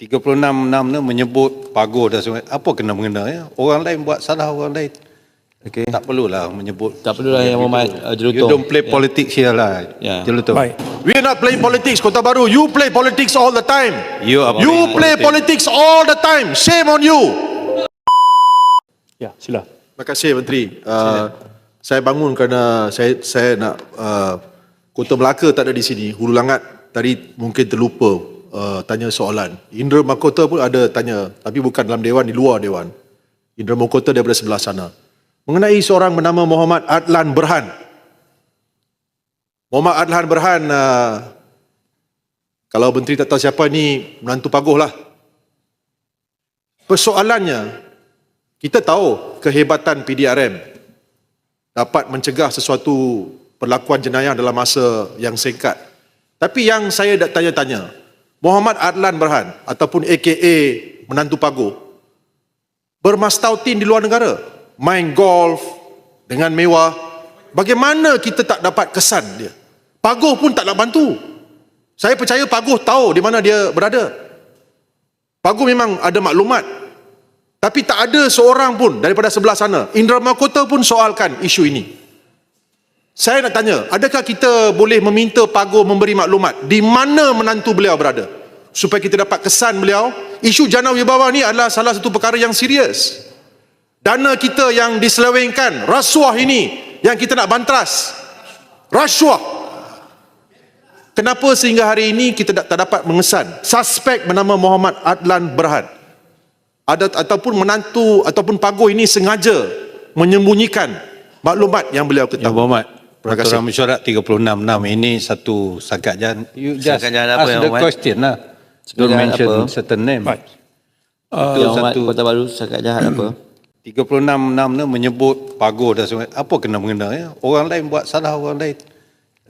36-6 ni menyebut pagar dan sebagainya. Apa kena mengena ya? Orang lain buat salah orang lain. Okey. Tak perlulah menyebut. Tak perlulah yang Muhammad uh, You Jelutong. don't play politics here lah. Ya. Jelutong. Baik. We are not playing politics, Kota Baru. You play politics all the time. You are You play politics all the time. Shame on you. Ya, sila. Terima kasih Menteri. Uh, saya bangun kerana saya saya nak uh, Kota Melaka tak ada di sini. Hulu Langat tadi mungkin terlupa uh, tanya soalan. Indra Mahkota pun ada tanya tapi bukan dalam dewan di luar dewan. Indra Mahkota daripada sebelah sana. Mengenai seorang bernama Muhammad Adlan Berhan. Muhammad Adlan Berhan uh, kalau menteri tak tahu siapa ni menantu paguh lah. Persoalannya kita tahu kehebatan PDRM dapat mencegah sesuatu perlakuan jenayah dalam masa yang singkat. Tapi yang saya tanya-tanya, Muhammad Adlan Berhan ataupun AKA menantu Pagu bermastautin di luar negara, main golf dengan mewah. Bagaimana kita tak dapat kesan dia? Paguh pun tak nak bantu. Saya percaya Paguh tahu di mana dia berada. Paguh memang ada maklumat tapi tak ada seorang pun daripada sebelah sana. Indra Mahkota pun soalkan isu ini. Saya nak tanya, adakah kita boleh meminta Pago memberi maklumat di mana menantu beliau berada? Supaya kita dapat kesan beliau, isu jana wibawa ni adalah salah satu perkara yang serius. Dana kita yang diselewengkan, rasuah ini yang kita nak bantras. Rasuah. Kenapa sehingga hari ini kita tak dapat mengesan suspek bernama Muhammad Adlan Berhad? ada ataupun menantu ataupun paguh ini sengaja menyembunyikan maklumat yang beliau Ya ketahui. Muhammad. Peraturan mesyuarat 366 ini satu sangat jangan you just apa ask yang the question lah. Don't mention apa? certain name. Baik. Uh, Itu satu. Kota Baru cakap jahat apa? 366 ni menyebut pagar dan sebagainya. Apa kena mengena ya? Orang lain buat salah orang lain.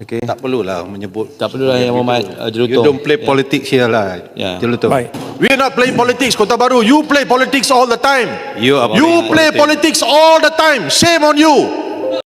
Okey. Tak perlulah menyebut. Tak perlulah yang Muhammad uh, You Jelutong. don't play politics here lah. Ya. Jelutong. Baik. We are not playing politics, Kota Baru. You play politics all the time. You You play politics all the time. Shame on you.